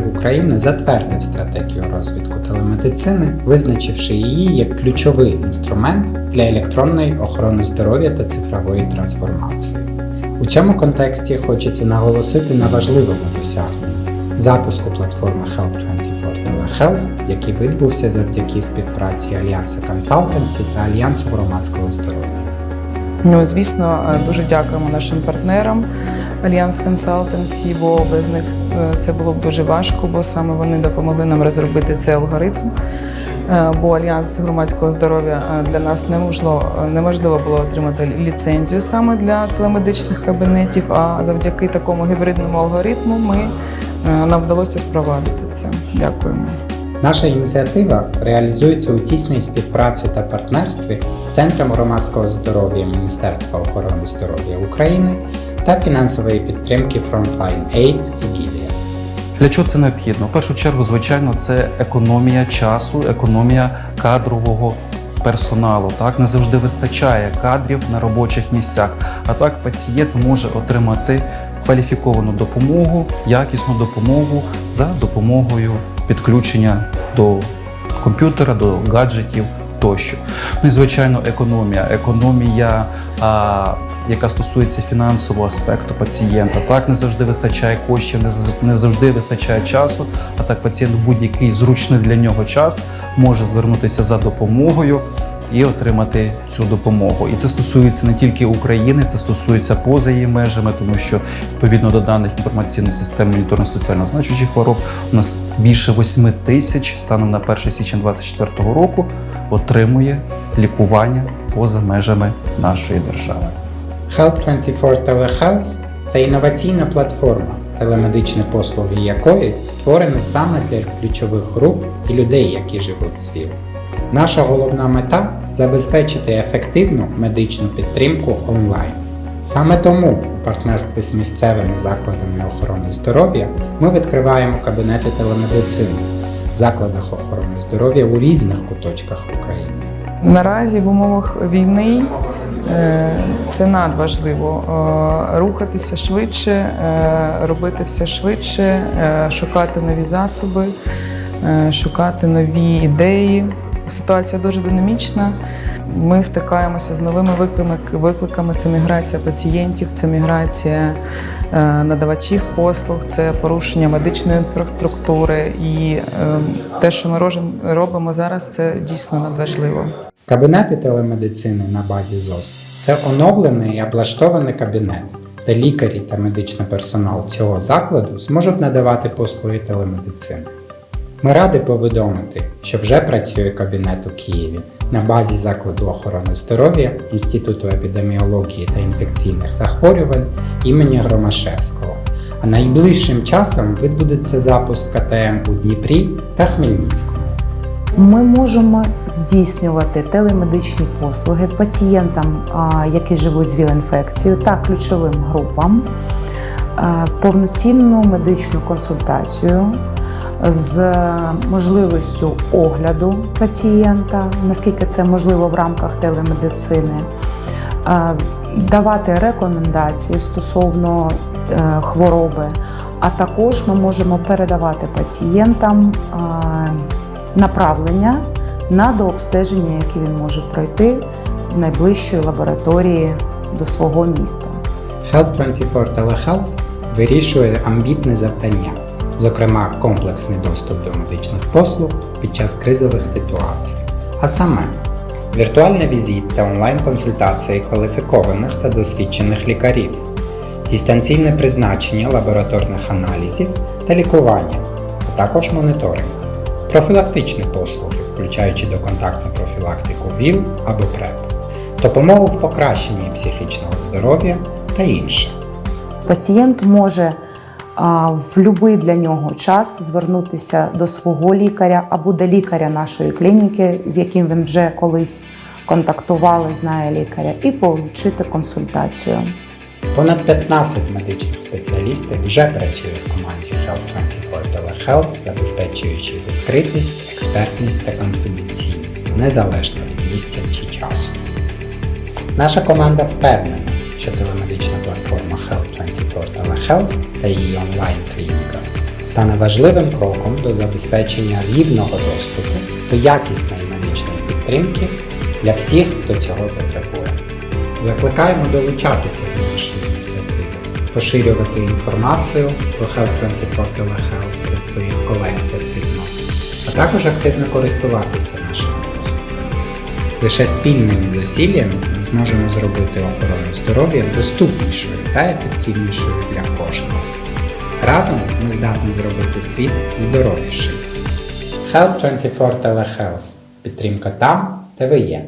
партнерів України затвердив стратегію розвитку телемедицини, визначивши її як ключовий інструмент для електронної охорони здоров'я та цифрової трансформації. У цьому контексті хочеться наголосити на важливому досягненні запуску платформи Help24 Telehealth, який відбувся завдяки співпраці Альянсу Consultancy та Альянсу громадського здоров'я. Ну, звісно, е, дуже дякуємо нашим партнерам Альянс Consultancy, бо без них це було б дуже важко, бо саме вони допомогли нам розробити цей алгоритм. Е, Бо альянс громадського здоров'я е, для нас неможливо, було отримати ліцензію саме для телемедичних кабінетів. А завдяки такому гібридному алгоритму ми нам вдалося впровадити це. Дякуємо. Наша ініціатива реалізується у тісній співпраці та партнерстві з Центром громадського здоров'я Міністерства охорони здоров'я України та фінансової підтримки Frontline AIDS і Gilead. Для чого це необхідно? В першу чергу, звичайно, це економія часу, економія кадрового персоналу. Так не завжди вистачає кадрів на робочих місцях. А так пацієнт може отримати кваліфіковану допомогу, якісну допомогу за допомогою підключення до комп'ютера, до гаджетів тощо. Ну і звичайно, економія. Економія. А, яка стосується фінансового аспекту пацієнта. Так не завжди вистачає коштів, не не завжди вистачає часу. А так пацієнт будь-який зручний для нього час може звернутися за допомогою і отримати цю допомогу. І це стосується не тільки України, це стосується поза її межами, тому що відповідно до даних інформаційної системи моніторингу соціально значущих хвороб у нас більше 8 тисяч станом на 1 січня 2024 року отримує лікування поза межами нашої держави. Help24 Telehealth – це інноваційна платформа, телемедичні послуги якої створені саме для ключових груп і людей, які живуть з ВІЛ. Наша головна мета забезпечити ефективну медичну підтримку онлайн. Саме тому у партнерстві з місцевими закладами охорони здоров'я ми відкриваємо кабінети телемедицини в закладах охорони здоров'я у різних куточках України. Наразі в умовах війни е, це надважливо е, рухатися швидше, е, робити все швидше, шукати нові засоби, шукати нові ідеї. Ситуація дуже динамічна. Ми стикаємося з новими викликами. Це міграція пацієнтів, це міграція е, надавачів послуг, це порушення медичної інфраструктури. І е, те, що ми робимо зараз, це дійсно надважливо. Кабінети телемедицини на базі ЗОС це оновлений і облаштований кабінет, де лікарі та медичний персонал цього закладу зможуть надавати послуги телемедицини. Ми раді повідомити, що вже працює кабінет у Києві на базі закладу охорони здоров'я Інституту епідеміології та інфекційних захворювань імені Громашевського. А найближчим часом відбудеться запуск КТМ у Дніпрі та Хмельницькому. Ми можемо здійснювати телемедичні послуги пацієнтам, які живуть з ВІЛ-інфекцією, та ключовим групам, повноцінну медичну консультацію з можливістю огляду пацієнта, наскільки це можливо в рамках телемедицини, давати рекомендації стосовно е, хвороби, а також ми можемо передавати пацієнтам направлення на дообстеження, яке він може пройти в найближчої лабораторії до свого міста. Health24 Telehealth вирішує амбітне завдання, зокрема комплексний доступ до медичних послуг під час кризових ситуацій, а саме віртуальний візит та онлайн-консультації кваліфікованих та досвідчених лікарів, дистанційне призначення лабораторних аналізів та лікування, а також моніторинг, профілактичні послуги, включаючи доконтактну профілактику ВІЛ або ПРЕП, допомогу в покращенні психічного здоров'я та інше. Пацієнт може в будь-який для нього час звернутися до свого лікаря або до лікаря нашої клініки, з яким він вже колись контактували, знає лікаря, і отримати консультацію. Понад 15 медичних спеціалістів вже працює в команді Health24 Telehealth, забезпечуючи відкритість, експертність та конфіденційність незалежно від місця чи часу. Наша команда впевнена, що телемедична платформа Health24 Telehealth та її онлайн-клініка стане важливим кроком до забезпечення рівного доступу до якісної медичної підтримки для всіх, хто цього потребує. Закликаємо долучатися до нашої ініціативи, поширювати інформацію про Health 24 Telehealth серед своїх колег та спільнот, а також активно користуватися нашими. Лише спільними зусиллями ми зможемо зробити охорону здоров'я доступнішою та ефективнішою для кожного. Разом ми здатні зробити світ здоровішим. Health 24 Telehealth. Підтримка там, де ви є.